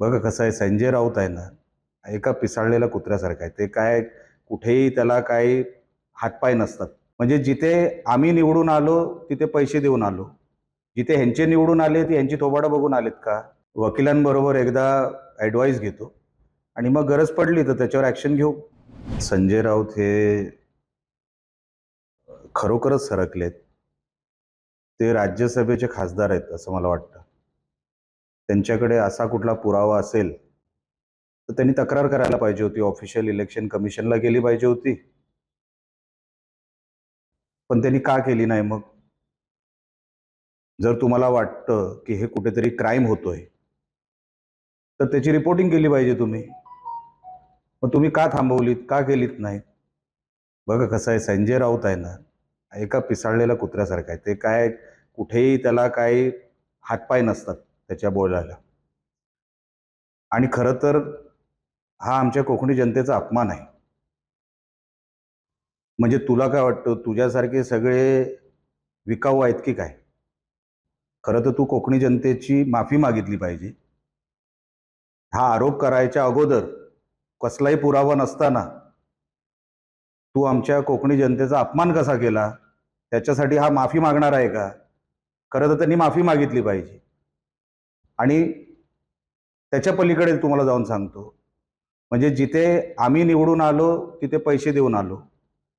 बघा कसं आहे संजय राऊत आहे ना एका पिसाळलेल्या कुत्र्यासारखा आहे. ते काय कुठेही त्याला काही हातपाय नसतात. म्हणजे जिथे आम्ही निवडून आलो तिथे पैसे देऊन आलो. जिथे ह्यांचे निवडून आले ते ह्यांची थोबाडं बघून आलेत का? वकिलांबरोबर एकदा ॲडवाईस घेतो. आणि मग गरज पडली तर त्याच्यावर ॲक्शन घेऊ. संजय राऊत हे खरोखरच सरकलेत. ते राज्यसभेचे खासदार आहेत असं मला वाटतं. त्यांच्याकडे असा कुठला पुरावा असेल तर त्यांनी तक्रार करायला पाहिजे होती. ऑफिशियल इलेक्शन कमिशनला गेली पाहिजे होती. पण त्यांनी का केली नाही मग? जर तुम्हाला वाटतं की हे कुठेतरी क्राईम होतोय तर त्याची रिपोर्टिंग केली पाहिजे तुम्ही. मग तुम्ही का थांबवलीत? का केलीत नाही? बघा कसं आहे संजय राऊत आहे ना एका पिसाळलेल्या कुत्र्यासारखा आहे. ते काय कुठेही त्याला काही हातपाय नसतात. त्याच्या बोलायला. आणि खरं तर हा आमच्या कोकणी जनतेचा अपमान आहे. म्हणजे तुला काय वाटतं? तुझ्यासारखे सगळे विकाऊ आहेत की काय? खरं तर तू कोकणी जनतेची माफी मागितली पाहिजे. हा आरोप करायच्या अगोदर कसलाही पुरावा नसताना तू आमच्या कोकणी जनतेचा अपमान कसा केला? त्याच्यासाठी हा माफी मागणार आहे का? खरं तर त्यांनी माफी मागितली पाहिजे. आणि त्याच्या पलीकडे तुम्हाला जाऊन सांगतो. म्हणजे जिथे आम्ही निवडून आलो तिथे पैसे देऊन आलो.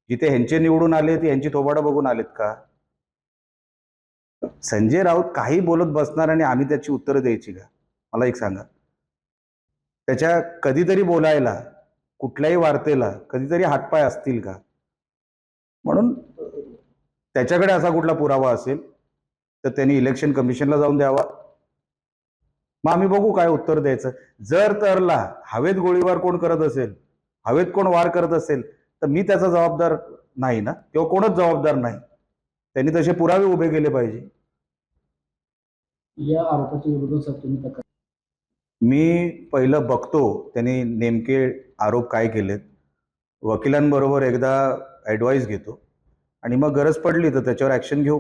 जिथे ह्यांचे निवडून आले ते ह्यांची थोबाडं बघून आलेत का? संजय राऊत काही बोलत बसणार आणि आम्ही त्याची उत्तरं द्यायची का? मला एक सांगा. त्याच्या कधीतरी बोलायला कुठल्याही वार्तेला कधीतरी हातपाय असतील का? म्हणून त्याच्याकडे असा कुठला पुरावा असेल तर त्यांनी इलेक्शन कमिशनला जाऊन द्यावा. मग आम्ही बघू काय उत्तर द्यायचं. जर तरला हवेत गोळीबार कोण करत असेल हवेत कोण वार करत असेल तर मी त्याचा जबाबदार नाही ना? किंवा कोणच जबाबदार नाही. त्यांनी तसे पुरावे उभे केले पाहिजे. या आरोपाच्या विरोधात तुम्ही तक्रार मी पहिलं बघतो त्यांनी नेमके आरोप काय केलेत. वकिलांबरोबर एकदा ॲडवाईस घेतो. आणि मग गरज पडली तर त्याच्यावर ॲक्शन घेऊ.